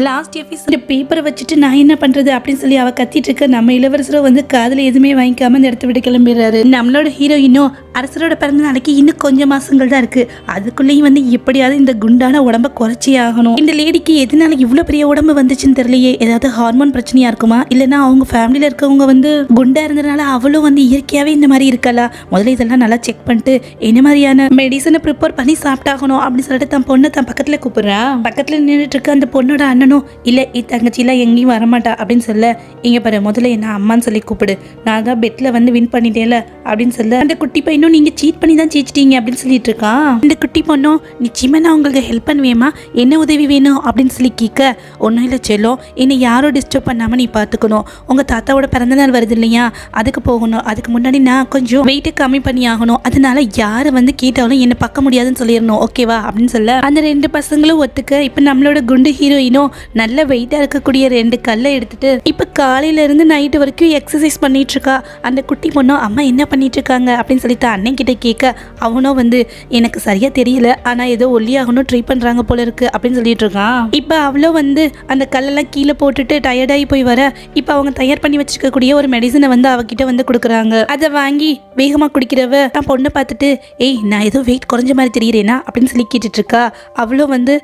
Last episode பேப்பரை வச்சுட்டு நான் என்ன பண்றது அப்படின்னு சொல்லி அவ கத்திட்டு இருக்க நம்ம இளவரசரும் வந்து காதல எதுவுமே வாங்கிக்காம இந்த இடத்த விட்டு கிளம்பிடுறாரு. நம்மளோட ஹீரோயினோ அரசரோட பிறந்த நாளைக்கு இன்னும் கொஞ்சம் மாசங்கள் தான் இருக்கு. அதுக்குள்ளேயும் வந்து எப்படியாவது இந்த குண்டான உடம்ப குறைச்சி ஆகணும். இந்த லேடிக்கு எதனால இவ்வளவு பெரிய உடம்பு வந்துச்சுன்னு தெரியலையே. ஏதாவது ஹார்மோன் பிரச்சனையா இருக்குமா? இல்லைன்னா அவங்க ஃபேமிலியில இருக்கவங்க வந்து குண்டா இருந்ததுனால அவளும் வந்து இயற்கையாவே இந்த மாதிரி இருக்கலா? முதல்ல இதெல்லாம் நல்லா செக் பண்ணிட்டு என்ன மாதிரியான மெடிசனை ப்ரிப்பேர் பண்ணி சாப்பிட்டாகணும் அப்படின்னு சொல்லிட்டு தன் பொண்ணை தன் பக்கத்துல கூப்பிடுறா. பக்கத்துல நின்றுட்டு இருக்க அந்த பொண்ணோட பண்ணணும். இல்லை இ தங்கச்சிலாம் எங்கேயும் வரமாட்டா அப்படின்னு சொல்ல இங்கே பாரு முதல்ல என்ன அம்மான்னு சொல்லி கூப்பிடு. நான் தான் பெட்டில் வந்து வின் பண்ணிட்டேல அப்படின்னு சொல்ல அந்த குட்டி பையனும் நீங்கள் சீட் பண்ணி தான் ஜெயிச்சிட்டீங்க அப்படின்னு சொல்லிட்டு இருக்கான். இந்த குட்டி பொண்ணும் நிச்சயமாக நான் உங்களுக்கு ஹெல்ப் பண்ணுவேமா என்ன உதவி வேணும்? அப்படின்னு சொல்லி கேட்க ஒன்றும் இல்லை செல்லும் என்னை யாரும் டிஸ்டர்ப் பண்ணாமல் நீ பார்த்துக்கணும். உங்கள் தாத்தாவோட பிறந்தநாள் வருது இல்லையா? அதுக்கு போகணும். அதுக்கு முன்னாடி நான் கொஞ்சம் வெயிட்டை கம்மி பண்ணி ஆகணும். அதனால யார் வந்து கேட்டாலும் என்னை பார்க்க முடியாதுன்னு சொல்லிடணும். ஓகேவா அப்படின்னு சொல்ல அந்த ரெண்டு பசங்களும் ஒத்துக்க இப்போ நம்மளோட குண்டு ஹீரோயினும் நல்ல வெயிட்டாக இருக்கக்கூடிய ரெண்டு கல்லை எடுத்துட்டு இப்போ காலையிலேருந்து நைட்டு வரைக்கும் எக்ஸசைஸ் பண்ணிட்டு இருக்கா அந்த குட்டி பொண்ணும் அம்மா என்ன பண்ணிட்டு இருக்காங்க அப்படின்னு சொல்லிட்டு அண்ணன் கிட்ட கேட்க அவனும் வந்து எனக்கு சரியாக தெரியல. ஆனால் ஏதோ ஒல்லியாகணும் ட்ரை பண்ணுறாங்க போல இருக்கு அப்படின்னு சொல்லிட்டு இருக்கான். இப்போ அவ்வளோ வந்து அந்த கல்லெல்லாம் கீழே போட்டுட்டு டயர்டாகி போய் வர இப்போ அவங்க தயார் பண்ணி வச்சுக்கக்கூடிய ஒரு மெடிசனை வந்து அவகிட்ட வந்து கொடுக்குறாங்க. அதை வாங்கி வேகமாக குடிக்கிறவ நான் பொண்ணை பார்த்துட்டு ஏய் நான் ஏதோ வெயிட் குறைஞ்ச மாதிரி தெரியுறேனா? அப்படின்னு சொல்லி கேட்டுட்டு இருக்கா. வந்து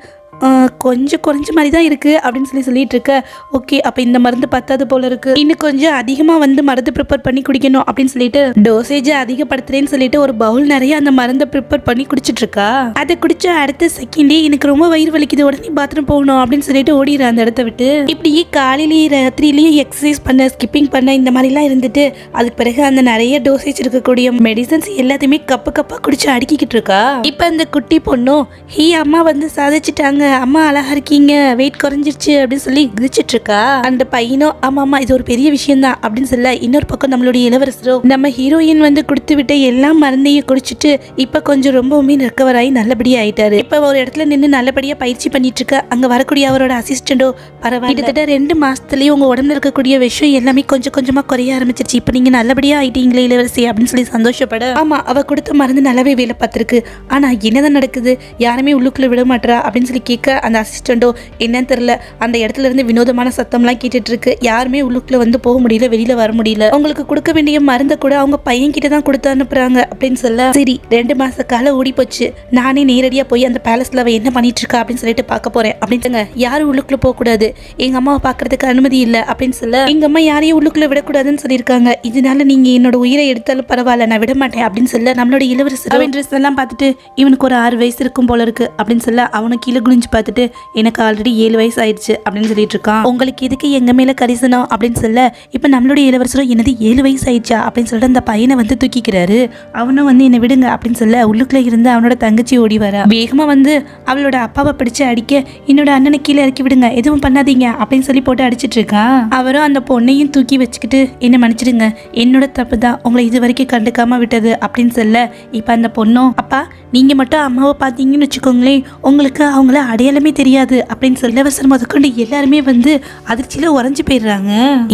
கொஞ்சம் குறைஞ்ச மாதிரி தான் இருக்குது அப்படின்னு சொல்லி சொல்லிட்டு இருக்க. ஓகே அப்போ இந்த மருந்து பத்தாது போல இருக்குது இன்னும் கொஞ்சம் அதிகமாக வந்து மருந்து ப்ரிப்பேர் பண்ணி குடிக்கணும் அப்படின்னு சொல்லிட்டு டோசேஜை அதிகப்படுத்துறேன்னு சொல்லிட்டு ஒரு பவுல் நிறைய அந்த மருந்தை ப்ரிப்பேர் பண்ணி குடிச்சிட்டு இருக்கா? அதை குடிச்ச அடுத்த செகண்டே எனக்கு ரொம்ப வயிறு வலிக்குது உடனே பாத்ரூம் போகணும் அப்படின்னு சொல்லிட்டு ஓடிடுற அந்த இடத்த விட்டு. இப்படியே காலையிலேயே ராத்திரிலையும் எக்ஸசைஸ் பண்ண ஸ்கிப்பிங் பண்ண இந்த மாதிரிலாம் இருந்துட்டு அதுக்கு பிறகு அந்த நிறைய டோசேஜ் இருக்கக்கூடிய மெடிசன்ஸ் எல்லாத்தையுமே கப்பு கப்பா குடிச்சு அடுக்கிக்கிட்டு இருக்கா? இப்போ அந்த குட்டி பொண்ணும் ஹீ அம்மா வந்து சாதிச்சிட்டாங்க. அம்மா அழகா இருக்கீங்க. வெயிட் குறைஞ்சிருச்சு. அப்படின்னு சொல்லி கிரிச்சிட்டு இருக்கா அந்த பையனும் ஆமா ஆமா இது ஒரு பெரிய விஷயம் தான் அப்படின்னு சொல்ல இன்னொரு பக்கம் நம்மளுடைய இளவரசரோ நம்ம ஹீரோயின் வந்து கொடுத்து விட்ட எல்லா மருந்தையும் குடிச்சிட்டு இப்ப கொஞ்சம் ரொம்பவுமே ரெக்கவர் ஆகி நல்லபடியா ஆயிட்டாரு. இப்ப ஒரு இடத்துல நின்று நல்லபடியா பயிற்சி பண்ணிட்டு இருக்க அங்க வரக்கூடிய அவரோட அசிஸ்டண்டோ பரவாயில்ல. கிட்டத்தட்ட ரெண்டு மாசத்துலயே உங்க உடம்புல இருக்கக்கூடிய விஷயம் எல்லாமே கொஞ்சம் கொஞ்சமா குறைய ஆரம்பிச்சிருச்சு. இப்ப நீங்க நல்லபடியா ஆயிட்டீங்களே இளவரசி அப்படின்னு சொல்லி சந்தோஷப்பட ஆமா அவ கொடுத்த மருந்து நல்லாவே வேலை பார்த்திருக்கு. ஆனா என்னதான் நடக்குது? யாருமே உள்ளுக்குள்ள விட மாட்டா அப்படின்னு சொல்லி கேட்க அந்த அசிஸ்டண்ட்டோ என்னன்னு தெரியல. அந்த இடத்துல இருந்து வினோதமான சத்தம்லாம் கேட்டுட்டு இருக்கு யாருமே உள்ளுக்குள்ள வந்து போக முடியல வெளியில வர முடியல. அவங்களுக்கு கொடுக்க வேண்டிய மருந்தை கூட அவங்க பையன் கிட்ட தான் கொடுத்து அனுப்புறாங்க அப்படின்னு சொல்ல சரி ரெண்டு மாச கால ஓடி போச்சு நானே நேரடியா போய் அந்த பேலஸ்ல அவ என்ன பண்ணிட்டு இருக்கா அப்படின்னு சொல்லிட்டு பார்க்க போறேன். அப்படின்னு யாரும் உள்ளுக்குள்ள போக கூடாது எங்க அம்மாவை பாக்குறதுக்கு அனுமதி இல்ல அப்படின்னு சொல்ல எங்க அம்மா யாரையும் உள்ளுக்குள்ள விடக்கூடாதுன்னு சொல்லியிருக்காங்க. இதனால நீங்க என்னோட உயிரை எடுத்தாலும் பரவாயில்ல நான் விட மாட்டேன். அப்படின்னு சொல்ல நம்மளோட இளவரசர்? அவன் ட்ரெஸ் எல்லாம் பார்த்துட்டு இவனுக்கு ஒரு ஆறு வயசு இருக்கும் போல இருக்கு. அப்படின்னு சொல்ல அவனுக்கு கீழே குனிஞ்சு பார்த்துட்டு எனக்கு ஆல்ரெடி ஏழு வயசு ஆயிடுச்சு அப்படின்னு சொல்லிட்டு இருக்கான். உங்களுக்கு எதுக்கு எங்க மேல கரிசனம் அப்படின்னு சொல்ல இப்ப நம்மளுடைய இளவரசரும் என்னது ஏழு வயசு ஆயிடுச்சா அப்படின்னு சொல்லிட்டு அந்த பையனை வந்து தூக்கிக்கிறாரு. அவனும் வந்து என்னை விடுங்க அப்படின்னு சொல்ல உள்ளுக்குள்ள இருந்து அவனோட தங்கச்சி ஓடி வர. வேகமா வந்து அவளோட அப்பாவை பிடிச்சு அடிக்க என்னோட அண்ணனை கீழே இறக்கி விடுங்க எதுவும் பண்ணாதீங்க அப்படின்னு சொல்லி போட்டு அடிச்சிட்டு இருக்கான் அவரும் அந்த பொண்ணையும் தூக்கி வச்சுக்கிட்டு என்ன மன்னிச்சிடுங்க என்னோட தப்பு தான் உங்களை இது வரைக்கும் கண்டுக்காம விட்டது அப்படின்னு சொல்ல இப்ப அந்த பொண்ணும் அப்பா நீங்க மட்டும் அம்மாவை பார்த்தீங்கன்னு வச்சுக்கோங்களேன் உங்களுக்கு அவங்கள அடையாளமே தெரியாது அப்படின்னு சொல்லி அவசரம் முதற்கொண்டு எல்லாருமே வந்து அதிர்ச்சியில உறைஞ்சு போயிடுறாங்க.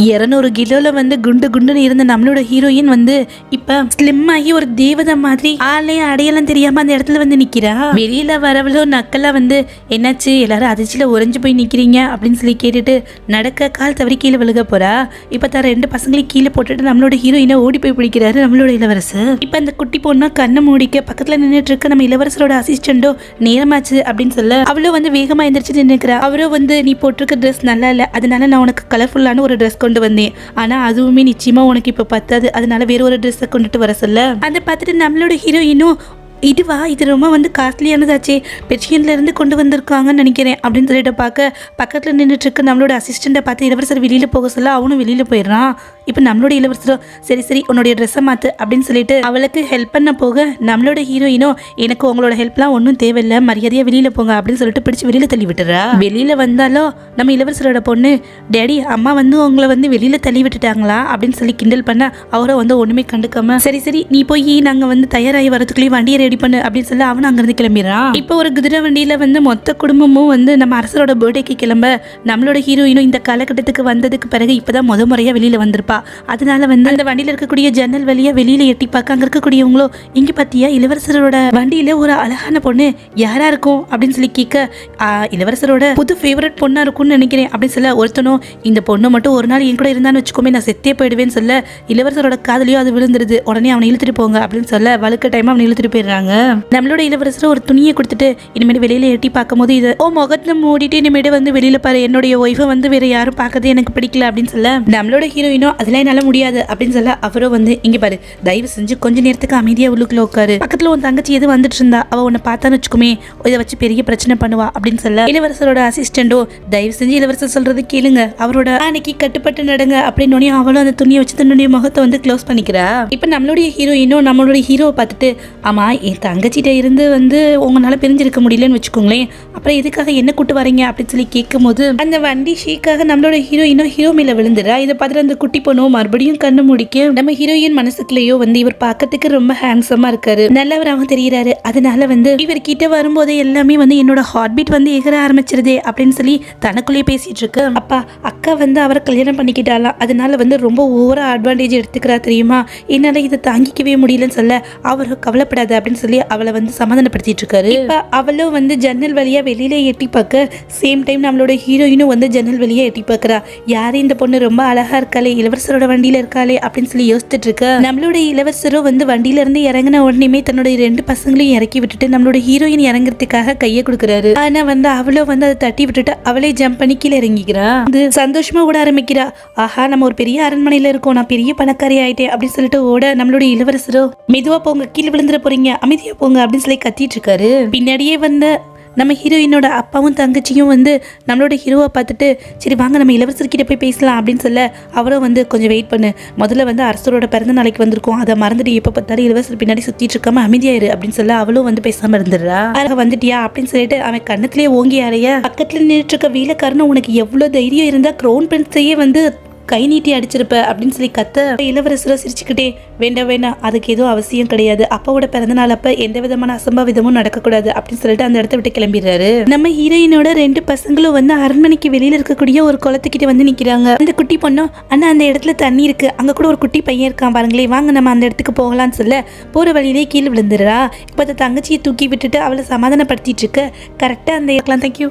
இருநூறு கிலோல வந்து குண்டு குண்டுன்னு இருந்த நம்மளோட ஹீரோயின் வந்து இப்ப ஸ்லிம் ஆகி ஒரு தேவதை மாதிரி ஆளே அடையாளம் தெரியாம அந்த இடத்துல வந்து நிக்கிறா. வெளியில வரவளோ நக்கலா வந்து என்னாச்சு? எல்லாரும் அதிர்ச்சியில உறைஞ்சு போய் நிக்கிறீங்க? அப்படின்னு சொல்லி கேட்டுட்டு நடக்க கால் தவறி கீழே விழுக போறா. இப்ப தர ரெண்டு பசங்களையும் கீழே போட்டுட்டு நம்மளோட ஹீரோயினை ஓடி போய் பிடிக்கிறாரு நம்மளோட இளவரசர் இப்ப அந்த குட்டி பொண்ணா கண்ணை மூடிக்க பக்கத்துல நின்றுட்டு இருக்க நம்ம இளவரசரோட அசிஸ்டண்டோ நேரமாச்சு அப்படின்னு சொல்ல அவளும் வந்து வேகமா எந்திரிச்சு நின்னுக்கிறா. அவரும் வந்து நீ போட்டிருக்க ட்ரெஸ் நல்லா இல்ல அதனால நான் உனக்கு கலர்ஃபுல்லான ஒரு ட்ரெஸ் கொண்டு வந்தேன். ஆனா அதுவுமே நிச்சயமா உனக்கு இப்ப பத்தாது. அதனால வேற ஒரு ட்ரெஸ்ஸை கொண்டுட்டு வர சொல்ல? அதை பார்த்துட்டு நம்மளோட ஹீரோயினும் இதுவா இது ரொம்ப வந்து காஸ்ட்லியானதாச்சே பெர்ஷியன்ல இருந்து கொண்டு வந்திருக்காங்கன்னு நினைக்கிறேன் அப்படின்னு சொல்லிட்டு பார்க்க பக்கத்தில் நின்றுட்டு நம்மளோட அசிஸ்டண்ட்டை பார்த்து இளவரசர் வெளியில் போக சொல்ல அவனும் வெளியில் போயிடுறான். இப்போ நம்மளோட இளவரசரும் சரி சரி உன்னுடைய ட்ரெஸ்ஸை மாற்று அப்படின்னு சொல்லிட்டு அவளுக்கு ஹெல்ப் பண்ண போக நம்மளோட ஹீரோயினோ எனக்கு உங்களோட ஹெல்ப்லாம் ஒன்றும் தேவையில்லை மரியாதையாக வெளியில் போங்க அப்படின்னு சொல்லிட்டு பிடிச்சு வெளியில் தள்ளி விட்டுறா. வெளியில் வந்தாலும் நம்ம இளவரசரோட பொண்ணு டேடி அம்மா வந்து உங்களை வந்து வெளியில் தள்ளி விட்டுட்டாங்களா? அப்படின்னு சொல்லி கிண்டல் பண்ண அவரை வந்து ஒன்றுமே கண்டுக்காம சரி சரி நீ போய் நாங்கள் வந்து தயாராகி வரதுக்குள்ளேயும் வண்டியை ரெடி பண்ணு அப்படின்னு சொல்லி அவன் அங்கேருந்து கிளம்பிடுறான். இப்போ ஒரு குதிரை வண்டியில வந்து மொத்த குடும்பமும் வந்து நம்ம அரசரோட பர்த்டேக்கு கிளம்ப நம்மளோட ஹீரோயினும் இந்த காலகட்டத்துக்கு வந்ததுக்கு பிறகு இப்போதான் முத முறையா வெளியில வந்திருப்பா. அதனால வந்து அந்த வண்டியில இருக்கக்கூடிய ஜன்னல் வழியா வெளியில எட்டி பார்க்க அங்க இருக்கக்கூடியவங்களோ இங்க பாத்தியா இளவரசரோட வண்டியில ஒரு அழகான பொண்ணு யாரா இருக்கும் அப்படின்னு சொல்லி கேட்க இளவரசரோட புது ஃபேவரட் பொண்ணா இருக்கும்னு நினைக்கிறேன். அப்படின்னு சொல்ல ஒருத்தனும் இந்த பொண்ணு மட்டும் ஒரு நாள் என் கூட இருந்தான்னு வச்சுக்கோமே நான் செத்தே போயிடுவேன்னு சொல்ல இளவரசரோட காதலியோ அது விழுந்துருது உடனே அவனை இழுத்துட்டு போங்க. அப்படின்னு சொல்ல வழுக்க டைம் அவனை இழுத்துட்டு போயிடுறாங்க நம்மளோட இளவரசர் ஒரு துணியை கொடுத்துட்டு இனிமேல் வெளியில எட்டி பார்க்கும்போது இது ஓ முகத்தை மூடிட்டு இனிமேல் வந்து வெளியில பாரு என்னுடைய ஒய்ஃபை வந்து வேற யாரும் பார்க்கறது எனக்கு பிடிக்கல அப்படின்னு சொல்ல நம்மளோட ஹீரோயினோ அதெல்லாம் என்னால முடியாது அப்படின்னு சொல்ல அவரும் வந்து இங்க பாரு தயவு செஞ்சு கொஞ்ச நேரத்துக்கு அமைதியா உள்ளுக்குள்ள உட்காரு. பக்கத்துல உன் தங்கச்சி எது வந்துட்டு இருந்தா அவ உன்னை பார்த்தான்னு வச்சுக்குமே இதை வச்சு பெரிய பிரச்சனை பண்ணுவா அப்படின்னு சொல்ல இளவரசரோட அசிஸ்டண்டோ தயவு செஞ்சு இளவரசர் சொல்றது கேளுங்க. அவரோட அன்னைக்கு கட்டுப்பட்டு நடங்க அப்படின்னு அவளும் அந்த துணியை வச்சு தன்னுடைய முகத்தை வந்து க்ளோஸ் பண்ணிக்கிறா. இப்ப நம்மளுடைய ஹீரோயினும் நம்மளுடைய ஹீரோவை பார்த்துட்டு ஆமா என் தங்கச்சிகிட்ட இருந்து வந்து உங்களால் பிரிஞ்சிருக்க முடியலன்னு வச்சுக்கோங்களேன். அப்புறம் எதுக்காக என்ன கூட்டு வரீங்க அப்படின்னு சொல்லி கேட்கும்போது அந்த வண்டி ஷீக்காக நம்மளோட ஹீரோயினும் ஹீரோ மேல விழுந்துடா இதை பார்த்துட்டு அந்த குட்டி பொண்ணும் மறுபடியும் கண்ணு முடிக்க நம்ம ஹீரோயின் மனசுக்குள்ளேயோ வந்து இவர் பார்க்கறதுக்கு ரொம்ப ஹேண்ட்ஸமா இருக்காரு. நல்லவராகவும் தெரிகிறாரு அதனால வந்து இவர் கிட்ட வரும்போது எல்லாமே வந்து என்னோட ஹார்ட் பீட் வந்து எகர ஆரம்பிச்சிருதே அப்படின்னு சொல்லி தனக்குள்ளேயே பேசிட்டு இருக்கு. அப்பா அக்கா வந்து அவரை கல்யாணம் பண்ணிக்கிட்டாலாம் அதனால வந்து ரொம்ப ஓவரா அட்வான்டேஜ் எடுத்துக்கிறா தெரியுமா? என்னால இதை தாங்கிக்கவே முடியலன்னு சொல்ல அவர் கவலைப்படாது அப்படின்னு சொல்லி அவளை வந்து சமாதானப்படுத்திட்டு இருக்காரு இப்ப அவளும் வந்து ஜன்னல் வழியா வெளியில எட்டி பார்க்க சேம் டைம் நம்மளோட ஹீரோயினும் வந்து ஜன்னல் வழியா எட்டி பார்க்கறா. யாரு இந்த பொண்ணு? ரொம்ப அழகா இருக்காளே இளவரசரோட வண்டியில இருக்காளே அப்படின்னு சொல்லி யோசிச்சுட்டு இருக்க நம்மளோட இளவரசரும் வந்து வண்டியில இருந்து இறங்கின உடனேமே தன்னோட ரெண்டு பசங்களையும் இறக்கி விட்டுட்டு நம்மளோட ஹீரோயின் இறங்குறதுக்காக கையை கொடுக்குறாரு. ஆனா வந்து அவளும் வந்து அதை தட்டி விட்டுட்டு அவளே ஜம்ப் பண்ணி கீழே இறங்கிக்கிறா. அது சந்தோஷமா ஓட ஆரம்பிக்கிறா. ஆஹா நம்ம ஒரு பெரிய அரண்மனையில இருக்கோம். நான் பெரிய பணக்காரி ஆயிட்டேன். அப்படின்னு சொல்லிட்டு ஓட நம்மளோட இளவரசரோ மெதுவா போங்க. கீழே விழுந்துட போறீங்க. அமைதியா போங்க அப்படின்னு சொல்லி கத்திட்டு இருக்காரு பின்னாடியே வந்த நம்ம ஹீரோயினோட அப்பாவும் தங்கச்சியும் வந்து நம்மளோட ஹீரோவை பார்த்துட்டு சரி வாங்க நம்ம இளவரசர்கிட்ட போய் பேசலாம் அப்படின்னு சொல்ல அவரும் வந்து கொஞ்சம் வெயிட் பண்ணு. முதல்ல வந்து அரசரோட பிறந்த நாளைக்கு வந்திருக்கோம். அதை மறந்துட்டு எப்போ பார்த்தாலும் இளவரசர் பின்னாடி சுற்றிட்டு இருக்காம அமைதியாயிரு அப்படின்னு சொல்ல அவளும் வந்து பேசாமல் இருந்துடுறா. அழகாக வந்துட்டியா? அப்படின்னு சொல்லிட்டு அவன் கண்ணத்திலேயே ஓங்கி அறைய பக்கத்தில் நின்றுட்டு இருக்க வீலக்காரன்னு உனக்கு எவ்வளோ தைரியம் இருந்தால் க்ரௌன் பிரின்ஸையே வந்து கை நீட்டி அடிச்சிருப்ப அப்படின்னு சொல்லி கத்த இளவரசரை சிரிச்சுக்கிட்டே வேண்டாம் வேண்டாம் அதுக்கு எதுவும் அவசியம் கிடையாது. அப்பாவோட பிறந்த நாள் அப்ப எந்த விதமான அசம்பாவிதமும் நடக்கக்கூடாது அப்படின்னு சொல்லிட்டு அந்த இடத்த விட்டு கிளம்பிடுறாரு. நம்ம ஹீரோயினோட ரெண்டு பசங்களும் வந்து அரண்மனைக்கு வெளியில இருக்கக்கூடிய ஒரு குளத்துக்கிட்ட வந்து நிக்கிறாங்க. அந்த குட்டி பொண்ணும் அண்ணா அந்த இடத்துல தண்ணி இருக்கு. அங்க கூட ஒரு குட்டி பையன் இருக்கான் பாருங்களே வாங்க நம்ம அந்த இடத்துக்கு போகலாம்னு சொல்ல போற வழியிலே கீழே விழுந்துடுறா. இப்ப அந்த தங்கச்சியை தூக்கி விட்டுட்டு அவளை சமாதானப்படுத்திட்டு இருக்க. கரெக்டா அந்த இருக்கலாம் தேங்க்யூ